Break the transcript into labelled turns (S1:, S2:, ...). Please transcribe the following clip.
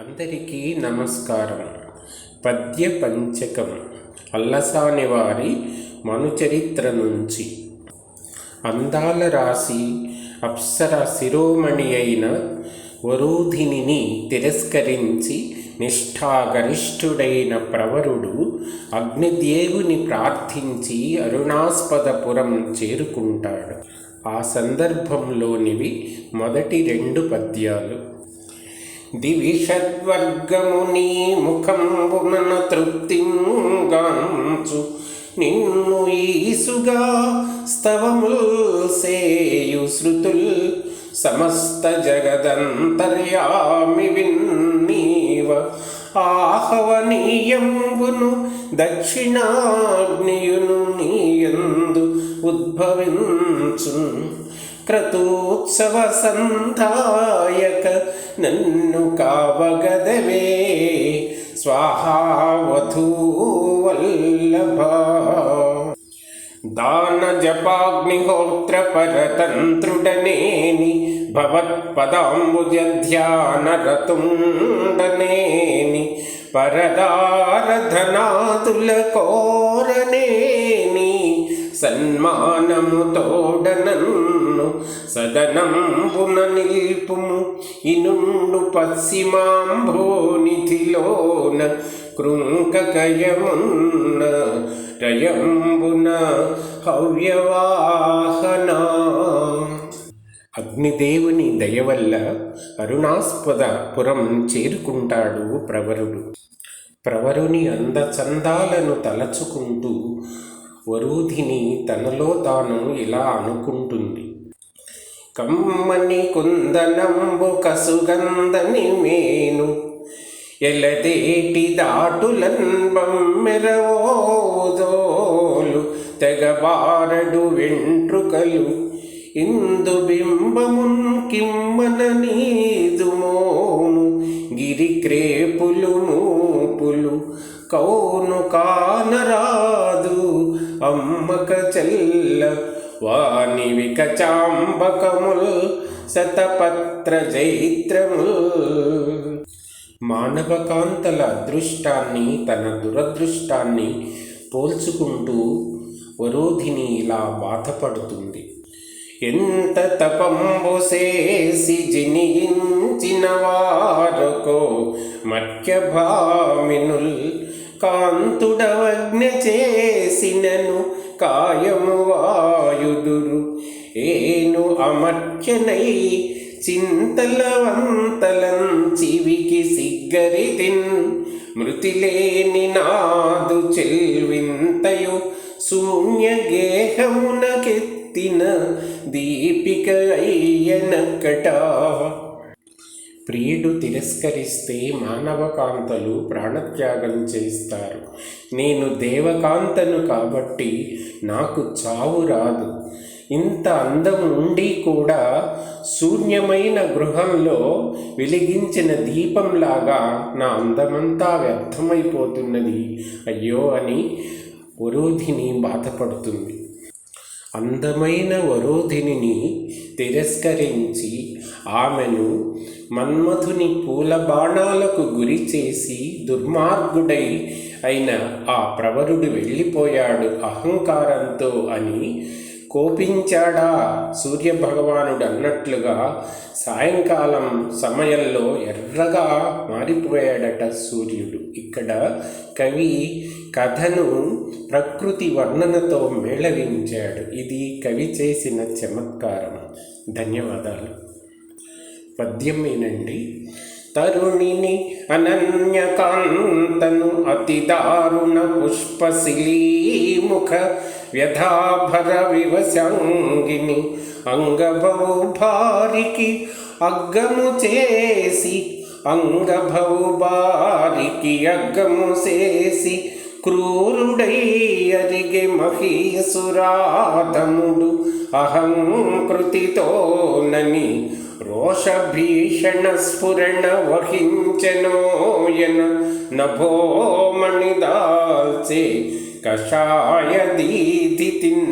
S1: అందరికీ నమస్కారం. పద్య పంచకం అల్లసాని వారి మనుచరిత్ర నుంచి. అందాల రాశి అప్సర శిరోమణి అయిన వరూధిని తిరస్కరించి నిష్ఠాగరిష్ఠుడైన ప్రవరుడు అగ్నిదేవుని ప్రార్థించి అరుణాస్పదపురం చేరుకుంటాడు. ఆ సందర్భంలోనివి మొదటి రెండు పద్యాలు. దివిషద్వర్గముని ముఖంబున తృప్తింగాంచు. నిన్ను ఈసుగా స్తవముల్ సేయు శృతుల్. సమస్త జగదంతర్యామి విన్నీవ. ఆహవనీయంబును దక్షిణాగ్నియును నీయందు ఉద్భవించు క్రతోత్సవ సంధాయక నన్ను కావగదవే. స్వాహావధూవల్లభ దాన జపాగ్నిహోత్ర పరతంత్రుడనేని భవత్పదాంబుజ ధ్యాన రతుండనేని పరదారధనాతుల కోరనేని సన్మానము తోడనన్ను సదనంబున నిల్పుము. ఇనుండు పశ్చిమాంభోనిధిలోన కృంకకయమున్న రయంబున హవ్యవాహన. అగ్నిదేవుని దయ వల్ల అరుణాస్పద పురం చేరుకుంటాడు ప్రవరుడు. ప్రవరుని అందచందాలను తలచుకుంటూ వరూధిని తనలో తాను ఇలా అనుకుంటుంది. కమ్మని కుందనంబు కసుగందని మేను. ఎలదేటి దాటులన్ బమ్మెరవోదోలు తెగబారడు వెంట్రుకలు. ఇందు బింబమున్ కిమ్మన నీదుమోను. గిరిక్రేపులు కౌను కానరాదు. అమ్మక చెల్ల వాని వికచాంబకముల్ శతపత్ర జైత్రముల్. మానవకాంతల అదృష్టాన్ని తన దురదృష్టాన్ని పోల్చుకుంటూ వరోధిని ఇలా బాధపడుతుంది. ఎంత తపంబు చేసి జనించిన వారకో మర్క్యభామినుల్ కాంతుడవజ్ఞ చేసినను కాయము వాయుదురు. ఏను అమర్చనై చింతలవంతలం చివికి సిగ్గరితిన్ మృతిలేని నాదు చెల్వింతయు శూన్య గేహమునకెత్తిన దీపిక అయ్యనక్కటా ప్రియుడు తిరస్కరిస్తే మానవకాంతలు ప్రాణత్యాగం చేస్తారు నేను దేవకాంతను కాబట్టి నాకు చావు రాదు. ఇంత అందం ఉండి కూడా శూన్యమైన గృహంలో వెలిగించిన దీపంలాగా నా అందమంతా వ్యర్థమైపోతున్నది. అయ్యో అని వరోధిని బాధపడుతుంది. అందమైన వరోధిని తిరస్కరించి ఆమెను మన్మధుని పూల బాణాలకు గురి చేసి దుర్మార్గుడై అయిన ఆ ప్రవరుడు వెళ్ళిపోయాడు అహంకారంతో అని కోపించాడా? సూర్యభగవానుడు అన్నట్లుగా సాయంకాలం సమయంలో ఎర్రగా మారిపోయాడట సూర్యుడు. ఇక్కడ కవి కథను ప్రకృతి వర్ణనతో మేళవించాడు. ఇది కవి చేసిన చమత్కారం. ధన్యవాదాలు. పద్యం ఏనండి తరుణిని అనన్యకాంతను అతి దారుణ పుష్పశిలీముఖ వ్యధాభర వివసంగిని అంగభవు భారికి అగ్గము చేసి అంగభవు బారికి అగ్గము చేసి క్రూరుడై అరిగే మహీసురాధముడు అహంకృతితోనని రోషభీషణ స్ఫురణ వహించనోయన నభోమణి దాల్చే కషాయ దీతి తిన్